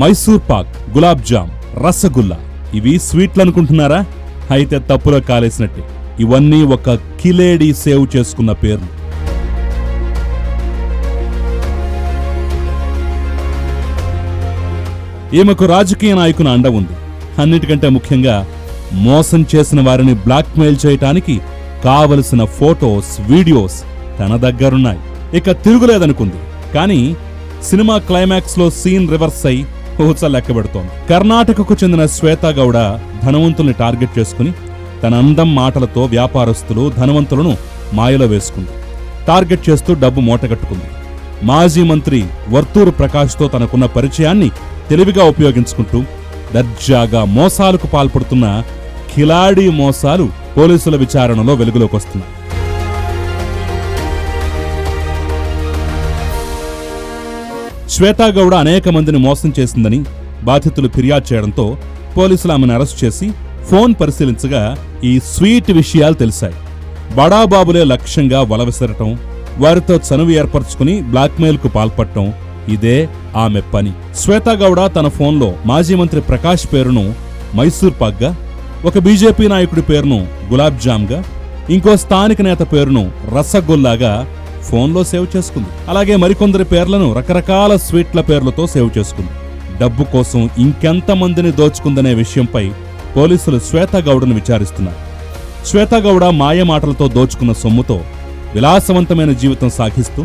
మైసూర్ పాక్ గులాబ్ జామ్ రసగుల్లా. ఇవి స్వీట్లు అనుకుంటున్నారా? అయితే తప్పులో కాలేసినట్టే. ఇవన్నీ ఒక కిలేడి సేవ్ చేసుకున్న పేర్లు. ఈమెకు రాజకీయ నాయకుని అండ ఉంది. అన్నిటికంటే ముఖ్యంగా మోసం చేసిన వారిని బ్లాక్మెయిల్ చేయటానికి కావలసిన ఫోటోస్ వీడియోస్ తన దగ్గరున్నాయి. ఇక తిరుగులేదనుకుంది. కానీ సినిమా క్లైమాక్స్లో సీన్ రివర్స్ అయి ఊచ లెక్కబెడుతోంది కర్ణాటకకు చెందిన శ్వేతా గౌడ ధనవంతుల్ని టార్గెట్ చేసుకుని తన అందం మాటలతో వ్యాపారస్తులు ధనవంతులను మాయలో వేసుకుంది. టార్గెట్ చేస్తూ డబ్బు మూటగట్టుకుంది. మాజీ మంత్రి వర్తూరు ప్రకాష్తో తనకున్న పరిచయాన్ని తెలివిగా ఉపయోగించుకుంటూ దర్జాగా మోసాలకు పాల్పడుతున్న కిలాడీ మోసాలు పోలీసుల విచారణలో వెలుగులోకి వస్తున్నాయి. శ్వేతాగౌడ అనేక మందిని మోసం చేసిందని బాధితులు ఫిర్యాదు చేయడంతో పోలీసులు ఆమెను అరెస్ట్ చేసి ఫోన్ పరిశీలించగా ఈ స్వీట్ విషయాలు తెలిసాయి. బడాబాబులే లక్ష్యంగా వల విసరటం వారితో చనువు ఏర్పరచుకుని బ్లాక్మెయిల్కు పాల్పడటం ఇదే ఆమె పని. శ్వేతాగౌడ తన ఫోన్లో మాజీ మంత్రి ప్రకాష్ పేరును మైసూర్ పాక్గా ఒక బీజేపీ నాయకుడి పేరును గులాబ్ జామ్గా ఇంకో స్థానిక నేత పేరును రసగుల్లాగా ఫోన్లో సేవ్ చేసుకుంది. అలాగే మరికొందరి పేర్లను రకరకాల స్వీట్ల పేర్లతో సేవ్ చేసుకుంది. డబ్బు కోసం ఇంకెంతమందిని దోచుకుందనే విషయంపై పోలీసులు శ్వేతగౌడను విచారిస్తున్నారు. శ్వేతగౌడ మాయ మాటలతో దోచుకున్న సొమ్ముతో విలాసవంతమైన జీవితం సాగిస్తూ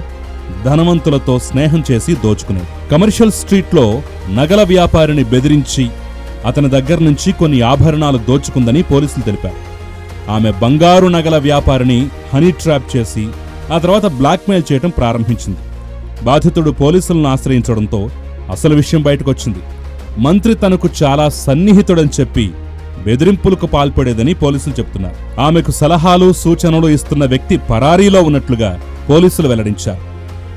ధనవంతులతో స్నేహం చేసి దోచుకునేది. కమర్షియల్ స్ట్రీట్లో నగల వ్యాపారిని బెదిరించి అతని దగ్గర నుంచి కొన్ని ఆభరణాలు దోచుకుందని పోలీసులు తెలిపారు. ఆమె బంగారు నగల వ్యాపారిని హనీ ట్రాప్ చేసి ఆ తర్వాత బ్లాక్మెయిల్ చేయడం ప్రారంభించింది. బాధితుడు పోలీసులను ఆశ్రయించడంతో అసలు విషయం బయటకొచ్చింది. మంత్రి తనకు చాలా సన్నిహితుడని చెప్పి బెదిరింపులకు పాల్పడేదని పోలీసులు చెప్తున్నారు. ఆమెకు సలహాలు సూచనలు ఇస్తున్న వ్యక్తి పరారీలో ఉన్నట్లుగా పోలీసులు వెల్లడించారు.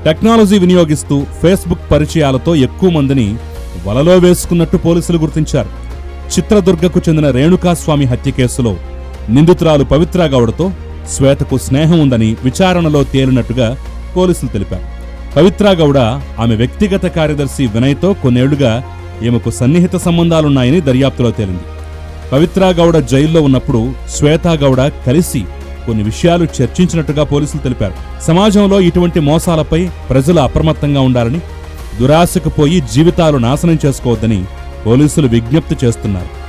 టెక్నాలజీ వినియోగిస్తూ ఫేస్బుక్ పరిచయాలతో ఎక్కువ మందిని వలలో వేసుకున్నట్టు పోలీసులు గుర్తించారు. చిత్రదుర్గకు చెందిన రేణుకాస్వామి హత్య కేసులో నిందితురాలు పవిత్ర గౌడతో శ్వేతకు స్నేహం ఉందని విచారణలో తేలినట్టుగా పోలీసులు తెలిపారు. పవిత్ర గౌడ ఆమె వ్యక్తిగత కార్యదర్శి వినయ్తో కొన్నేళ్ళుగా ఈమెకు సన్నిహిత సంబంధాలున్నాయని దర్యాప్తులో తేలింది. పవిత్ర గౌడ జైల్లో ఉన్నప్పుడు శ్వేతా గౌడ కలిసి కొన్ని విషయాలు చర్చించినట్టుగా పోలీసులు తెలిపారు. సమాజంలో ఇటువంటి మోసాలపై ప్రజలు అప్రమత్తంగా ఉండాలని దురాశకు పోయి జీవితాలు నాశనం చేసుకోవద్దని పోలీసులు విజ్ఞప్తి చేస్తున్నారు.